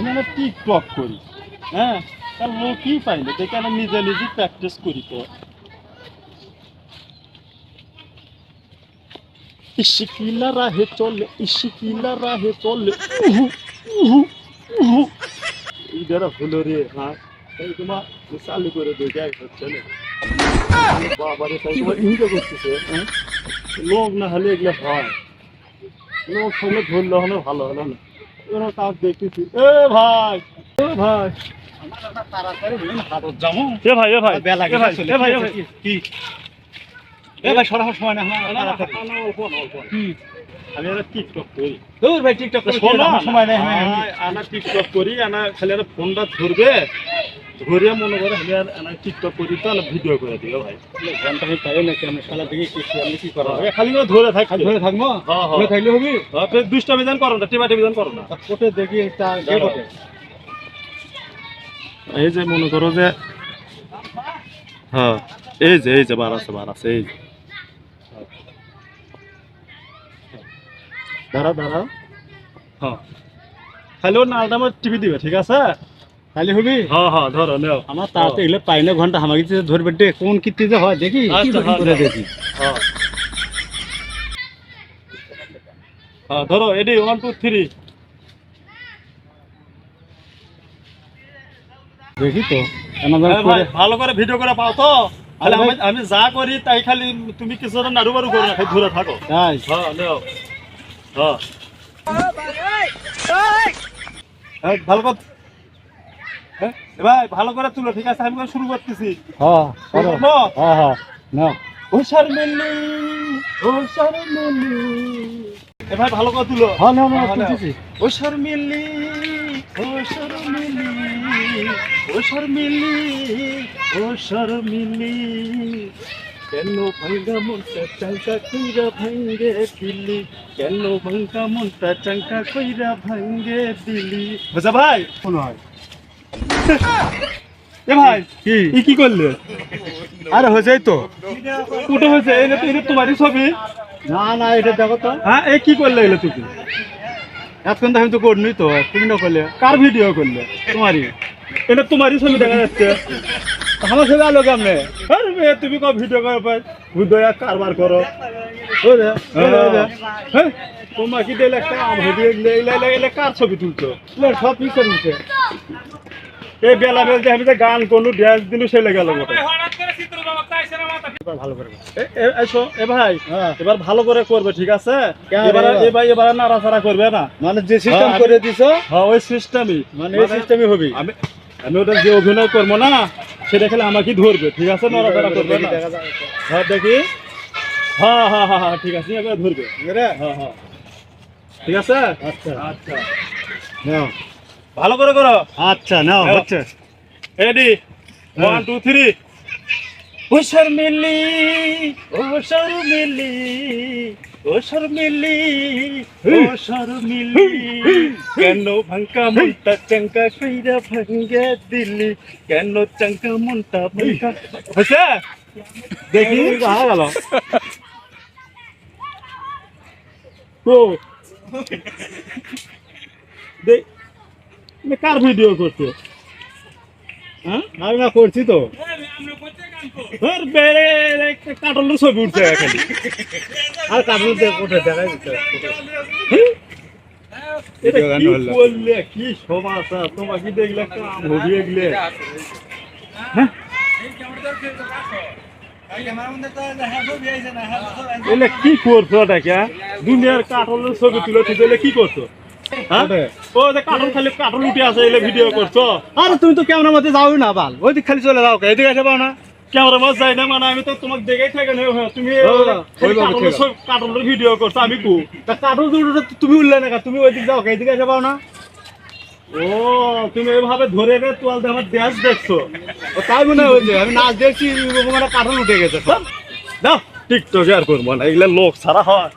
আমি না টিকটক করি। হ্যাঁ? তার লোকই পাই না, দেখে আমি নিজে নিজে প্র্যাকটিস করি তো। ইশকিলা রাহে চলে, ইশকিলা রাহে চলে। উহু উহু উহু। ইদারা হলো রে হ্যাঁ? তাই তোমার চালু করে দেখে হচ্ছে না। বাবারে, তাই তোমার ইনকে করতেছে হ্যাঁ? লোক না হলে এগুলো হয়। লোক হলে ধরলে হলে ভালো হলো না। এরা কাজ দেখতেছি। এ ভাই এ ভাই। এ ভাই এ ভাই এ ভাই এ ভাই কি? এ ভাই সরাসরি সময় না। কি? আমি একটা টিকটক করি। দূর ভাই টিকটক করে। শোনো সময় নেই আনা টিকটক করি আনা খালি একটা ফোনটা ধরবে। ধরে মনে করে আমি আর টিকটক করি তো ভিডিও করে দিও ভাই। ঘণ্টা পাই নাকি আমি সালা দিকে কি আমি কি করা এ খালি। ধরে থাক ধরে থাকব। ধরে থাকলে হবি? দুষ্টা বিধান করো না টিবা বিধান করো না। কোটে দেখি এই যে মনে করো যে হ্যাঁ এই যে এই যে বার আছে এই যে। দাঁড়া দাঁড়া হ্যাঁ খালি ওর নালটা আমার টিভি দিবে ঠিক আছে? তাহলে হবি? হ্যাঁ হ্যাঁ ধরো নেও। আমার তাড়াতাড়ি এগুলো পাই না ঘণ্টা আমাকে কিছু ধরবে ডে কোন কীর্তি যে হয় দেখি? কি আচ্ছা। দেখি। হ্যাঁ হ্যাঁ ধরো এডি ওয়ান টু থ্রি দেখি তো আমাদের ভাই ভালো করে ভিডিও করে পাও তো। তাহলে আমি আমি যা করি তাই খালি তুমি কিছু নাড়ু বাড়ু করো না খালি ধরে থাকো। তাই। হ্যাঁ নেও। হ্যাঁ ভালো করে এ ভাই ভালো করে তুলো ঠিক আছে? আমি করে শুরু করতেছি। হ্যাঁ? হ্যাঁ হ্যাঁ না এ ভাই ভালো করে তুলো। হ্যাঁ না না হ্যাঁ। তুলতেছি। কেন ভাঙ্গা মনটা চাঙ্কা কইরা ভাঙ্গে দিলি? কেন ভাঙ্গা মনটা চাঙ্কা কইরা ভাঙ্গে দিলি? বুঝা ভাই কোন হয় এ ভাই ই কি করলে? আরে হয়েছে তো। কুটো হয়েছে এই তো এটা তোমারই ছবি। না না এটা দেখো তো। হ্যাঁ এই কি করলে এগুলো তুমি এতক্ষণ তো আমি তো করিনি তো তুমি না করলে। কার ভিডিও করলে? তোমারই। এটা তোমারই ছবি দেখা যাচ্ছে। আমার ছবি আলো কেমনে? আরে তুমি কো ভিডিও করে পাই ভিডিও কারবার করো। হ্যাঁ তোমাকে দিলে একটা আম কার ছবি তুলছো? সব নিচ্ছে এই বেলা বেল যে আমি যে গান করলু ড্যান্স দিলু সেলে গেল ভালো করে এ- ভাই হ্যাঁ। এবার ভালো করে করবে ঠিক আছে? কেন এবার এবার? নাড়াচাড়া করবে না। মানে যে সিস্টেম হ্যাঁ, করে দিছো? হ্যাঁ ওই সিস্টেমই মানে এই সিস্টেমই হবি। আমি আমি ওটা যে অভিনয় করব না সেটা খেলে আমাকে ধরবে ঠিক আছে? নড়াচড়া করবে না। হ্যাঁ দেখি। হ্যাঁ হ্যাঁ হ্যাঁ হ্যাঁ ঠিক আছে এবার ধরবে। হ্যাঁ হ্যাঁ। ঠিক আছে? আচ্ছা। আচ্ছা। নাও। ভালো করে করো। আচ্ছা নাও। হচ্ছে। রেডি ওয়ান টু থ্রি ও শর্মিলি ও শর্মিলি ও শর্মিলি ও শর্মিলি কেন ভাঙ্কা মনটা চঙ্কা কইরা ভাঙ্গে দিলি? কেন চঙ্কা মনটা ভাঙ্কা হয়েছে? দেখি হয়ে গেল। দেখ কার ভিডিও করছে? হ্যাঁ? আমি না করছি তো। কাটলের ছবি উঠছে এখানে। আর কাপড় দিয়ে কোটে দেখা এটা কি। করলে? কি সমাচার তোমাকে দেখলে একটা আম হবিয়ে গেলে এলে কি করছ এটাকে দুনিয়ার কাটলের ছবি তুলে তুলে কি করছ? হ্যাঁ? ও যে কাটল খালি কাটল উঠে আছে এলে ভিডিও করছ? আরে তুমি তো ক্যামেরার মধ্যে যাও না বাল। ওই দিক খালি চলে যাও এদিকে এসে পাও না। ক্যামেরা মাছ যাই না মানে আমি তো তোমাকে দেখেই থাকে না। হ্যাঁ, তুমি কাটলের ভিডিও করছ আমি কু। তা কাপড় তুমি উঠলে না তুমি ওই দিক যাও এদিকে এসে পাও না। ও তুমি এভাবে ধরে রে তোয়াল আমার দেশ দেখছ। ও তাই মনে হয়েছে আমি নাচ দেখছি মানে কাঠল উঠে গেছে। দাও টিকটক আর করব না এগুলো লোক ছাড়া হয়।